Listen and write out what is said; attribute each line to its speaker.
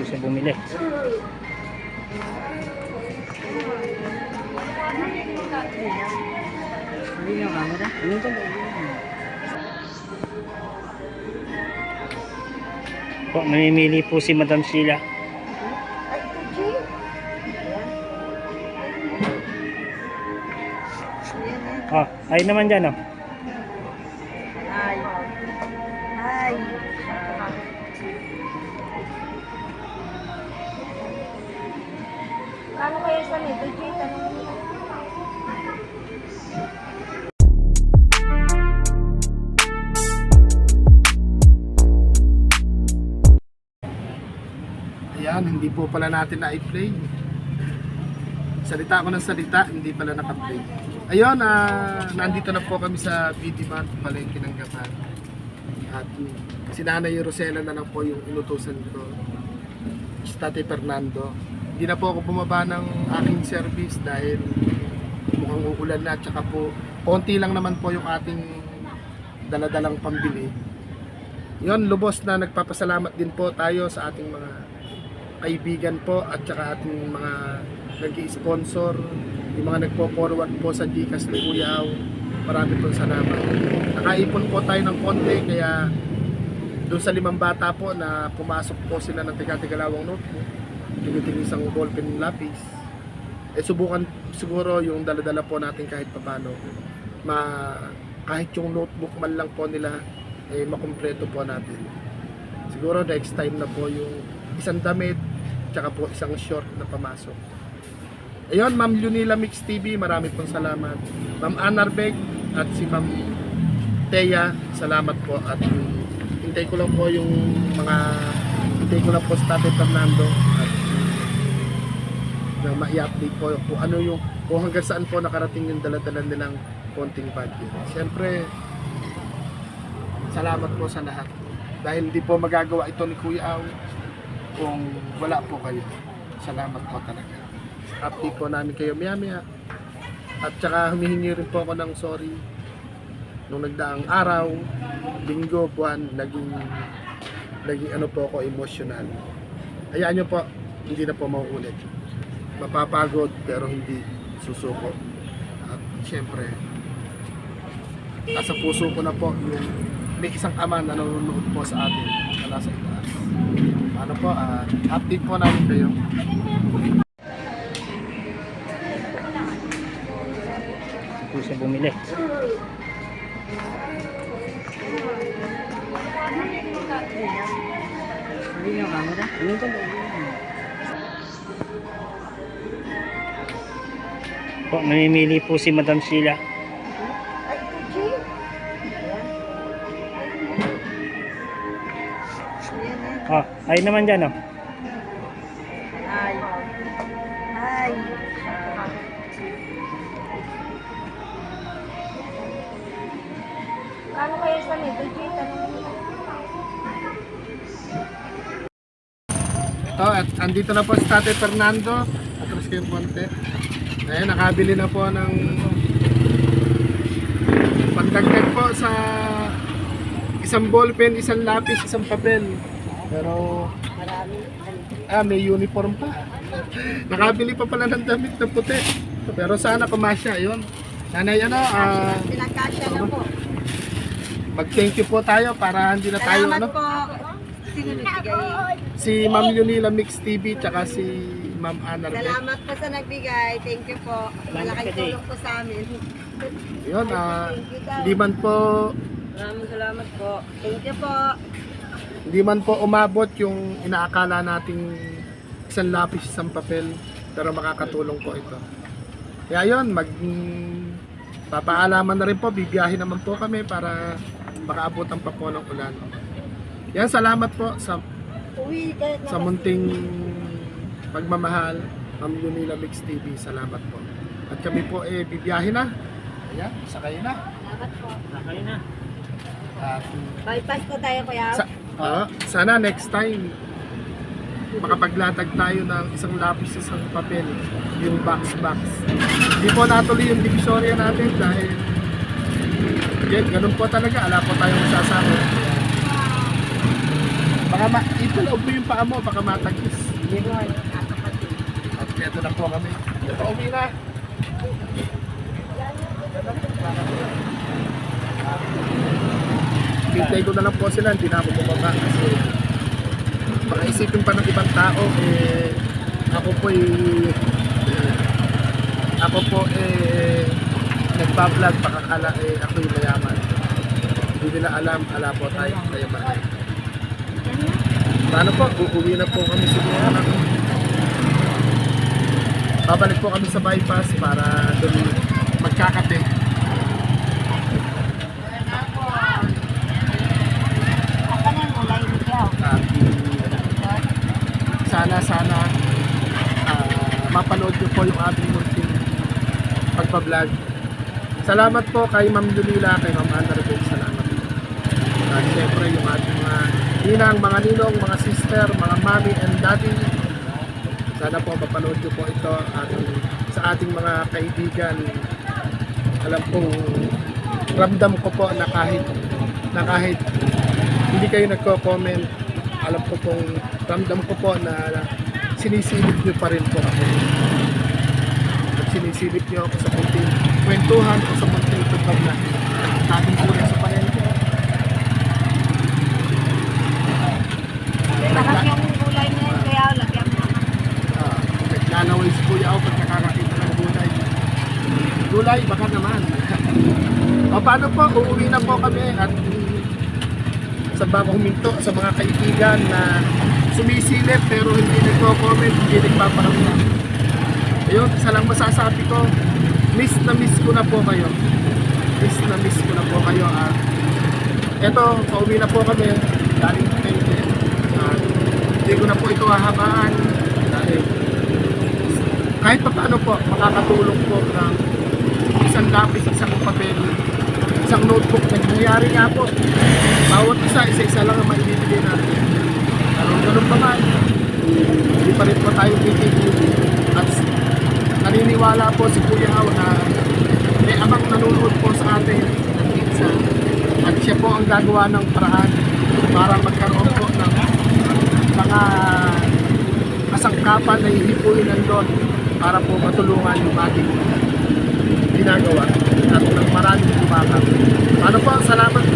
Speaker 1: po siya bumili. Po, namimili po si Madam Sheila. Oh, ay naman dyan oh.
Speaker 2: Hi. Hi.
Speaker 3: Ano kaya sa nito, Jay? Tanong mo.
Speaker 4: Ayan, hindi po pala natin na-play. Salita ako ng salita, hindi pala naka-play. Ayun, ah, nandito na po kami sa Mart, palengke ng Gapan. At si Nanay Rosela na lang po yung inutusan ko. Si Tate Fernando. Hindi na po ako bumaba ng aking service dahil mukhang uulan na. Tsaka po, konti lang naman po yung ating daladalang pambili. Yon, lubos na nagpapasalamat din po tayo sa ating mga kaibigan po at saka ating mga nag-sponsor, yung mga nagpo-forward po sa Gcash ni Kuya Au. Marami po salamat. Nakaipon po tayo ng konti kaya doon sa limang bata po na pumasok po sila ng tiga-tigalawang notebook, tinitingin isang ballpen lapis. Eh subukan siguro yung dala-dala po natin kahit papano. Ma kahit yung notebook man lang po nila eh makumpleto po natin. Siguro next time na po yung isang damit tsaka po isang short na pamasok. Ayun, Ma'am Lunila Mix TV, marami pong salamat. Ma'am Anarbeg at si Ma'am Teya, salamat po at hintay ko lang po yung mga hintay ko lang po sa Tate Fernando na ma-update po kung ano yung kung hanggang saan po nakarating yung dala-dala nilang konting budget. Siyempre, salamat po sa lahat. Dahil hindi po magagawa ito ni Kuya Au kung wala po kayo. Salamat po talaga. Update po namin kayo maya-maya. At saka humihingi rin po ako ng sorry nung nagdaang araw, linggo, buwan, naging naging ano po ako emotional. Hayaan nyo po, hindi na po mauulit. Mapapagod pero hindi susuko. At syempre, nasa puso ko na po yung may isang ama na nanonood po sa atin na nasa itaas. Ano po, ah, update po namin kayo.
Speaker 1: Ito po siya bumili.
Speaker 2: Hindi na camera. Ano ito?
Speaker 1: Po, namimili po si Madam Sheila.
Speaker 3: Ay.
Speaker 1: Oh, ay naman dyan oh.
Speaker 2: Hi. Hi.
Speaker 3: Ano kaya sa nito, mo.
Speaker 4: Ito, at andito na po si Tate Fernando. Atras kayo konti. Ayan, nakabili na po ng pandagdag po sa isang ballpen, isang lapis, isang papel. Pero, ah, may uniform pa. Nakabili pa pala ng damit na puti. Pero sana kumasya, yun. Nanay, ano, ah,
Speaker 2: Pinagkasya na po.
Speaker 4: mag-thank you po tayo para hindi na tayo, ano,
Speaker 2: Salamat po. Sino nagbigay?
Speaker 4: si Ma'am Yunila Mix TV, tsaka si Ma'am Ana. Rebecca.
Speaker 2: Salamat po sa nagbigay. Thank you po. Malaking tulong po sa amin.
Speaker 4: Yun, ah, hindi man po
Speaker 2: Maraming salamat po. Thank you po.
Speaker 4: hindi man po umabot yung inaakala nating isang lapis, isang papel, pero makakatulong po ito. Kaya yun, mag papaalaman na rin po, bibiyahin naman po kami para makaabutan pa po ng ulan. Yan, salamat po sa
Speaker 2: Uwi kahit
Speaker 4: sa munting pagmamahal, Ma'am Yunila Mix TV, salamat po. At kami po eh bibiyahin na. Ayan, sakay na.
Speaker 2: Salamat po.
Speaker 1: Nakay na.
Speaker 4: At
Speaker 2: Bypass po tayo kuya.
Speaker 4: Sa, ah, sana next time makapaglatag tayo ng isang lapis sa isang papel, yung box box. Hindi po natuloy yung divisorya natin dahil yan, ganun po talaga, ala po tayong sasama. Baka ma ipaloob mo yung paa mo, baka matagis. At eto na po kami. Ito, uwi na. Hintay ko na lang po sila, hindi na ako bumaba kasi baka isipin pa ng ibang tao, eh, ako po eh, ako po eh, nagpa-vlog, baka kala eh, ako yung mayaman. Hindi nila alam, ala po tayo, mayaman. Paano po, uuwi na po kami siguro Babalik po kami sa bypass para doon magkakate. Sana sana ah, mapanood niyo po yung ating munting pagpa-vlog. Salamat po kay Ma'am Lunila, kay Ma'am Rebel, salamat po. At syempre yung ating mga ninang, mga ninong, mga sister, mga mommy and daddy. Sana po mapanood niyo po ito at sa ating mga kaibigan. Alam kong ramdam ko po na kahit na kahit hindi kayo nagko-comment, alam ko pong ramdam ko po na sinisilip niyo pa rin po ako. At sinisilip niyo ako sa kunting kwentuhan o sa kunting tupad na ating kulang sa palengke.
Speaker 3: Sarap yung ulay na yun, kaya lagyan mo.
Speaker 4: Ah, naglalaway si Kuya ako pag nakakakita ng gulay. Gulay, baka naman. o paano po, uuwi na po kami at sa bago huminto sa mga kaibigan na sumisilip pero hindi nagko-comment, hindi nagpaparamdam. Ayun, isa lang masasabi ko, miss na miss ko na po kayo. Miss na miss ko na po kayo at eto, pauwi na po kami galing Pente. At hindi ko na po ito hahabaan dahil kahit pa paano po makakatulong po ng isang lapis, isang papel, isang notebook na nangyayari nga po. Bawat isa, isa-isa lang ang maibibigay natin. Pero ganun pa man, hindi pa rin po tayo titigil. At naniniwala po si Kuya Hao na may amang nanonood po sa atin ng pizza. At siya po ang gagawa ng paraan para magkaroon po ng mga kasangkapan na hihipuin ng doon para po matulungan yung ating ginagawa at ng maraming tumakap. Ano po, salamat po sa lahat.